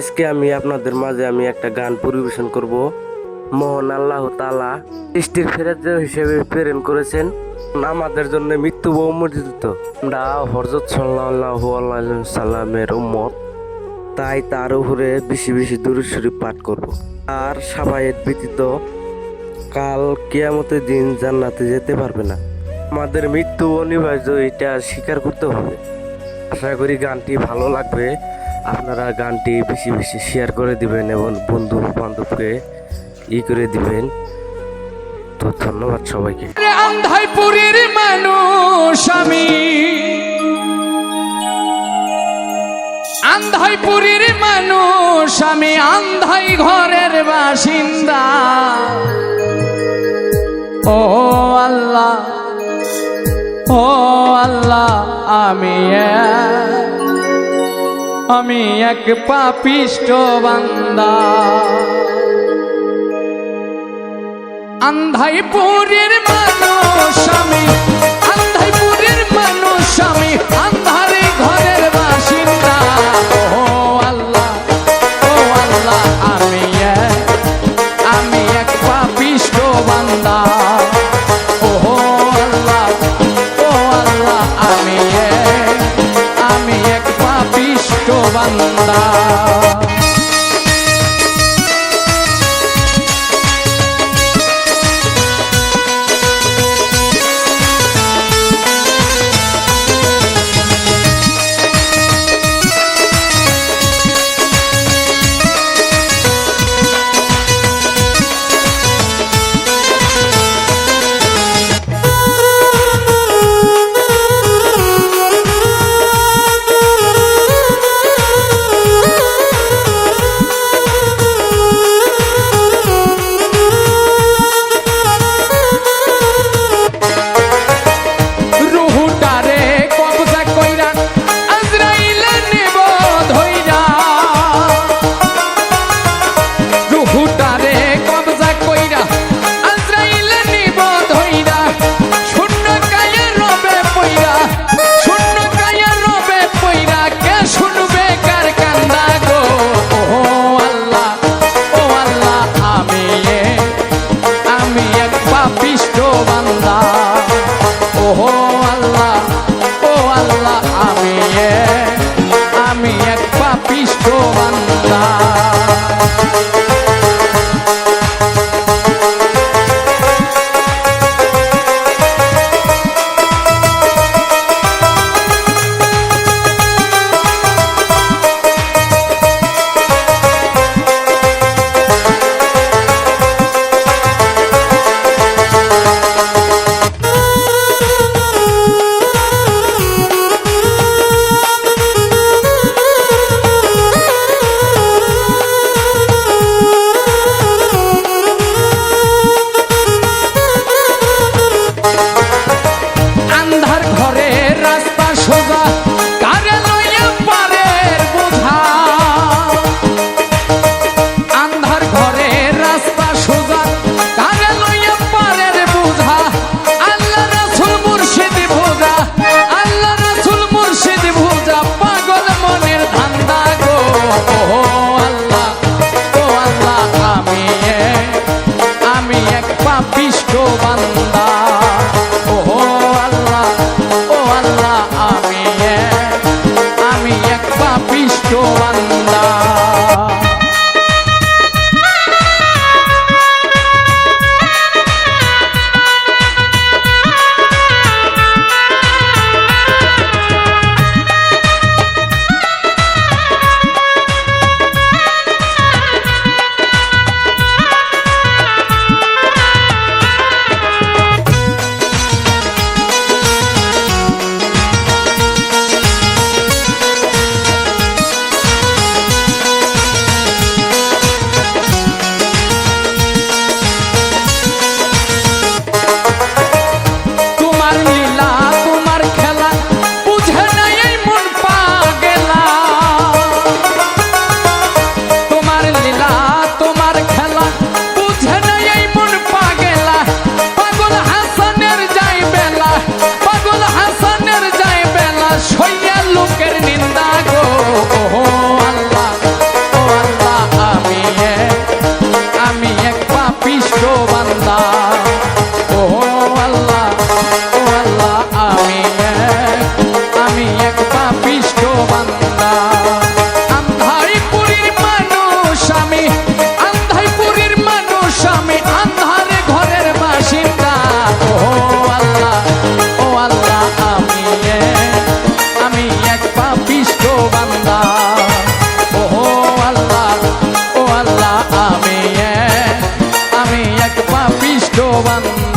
আজকে আমি আপনাদের মাঝে আমি একটা গান পরিবেশন করব। মোহন আল্লাহ তালা সৃষ্টির ফেরাজ হিসেবে প্রেরণ করেছেন। আমাদের জন্য মৃত্যু বহুমর্জিত আমরা হরজত সাল্লাহ সাল্লামের উম্মত। তাই তার উপরে বেশি বেশি দূরস্বরী পাঠ করব। আর সাবায়ের ব্যতীত কাল কেয়ামতের দিন জান্নাতে যেতে পারবে না। আমাদের মৃত্যু অনিবার্য, এটা স্বীকার করতে হবে। আশা করি গানটি ভালো লাগবে। আপনারা গানটি বেশি বেশি শেয়ার করে দিবেন এবং বন্ধু বান্ধবকে ই করে দিবেন। তো ধন্যবাদ সবাইকে। আন্ধাইপুরের মানুষ আমি। আন্ধাইপুরের মানুষ আমি আন্ধাই ঘরের বাসিন্দা। ও আল্লাহ ও আল্লাহ, আমি আমি এক পাপিষ্ট বান্দা। আন্ধাইপুরের মানুষ বান্দা শ্রেষ্ঠ বান্দা ওহো বান্দা আন্ধাই পুরীর মানুষ আমি আন্ধাই পুরীর মানুষ আমি ঘরের বাসিন্দা। ও আল্লাহ, ও আমি এক পাপিষ্ট বান্দা। ও আল্লাহ, আমি এক পাপিষ্ট বান্দা।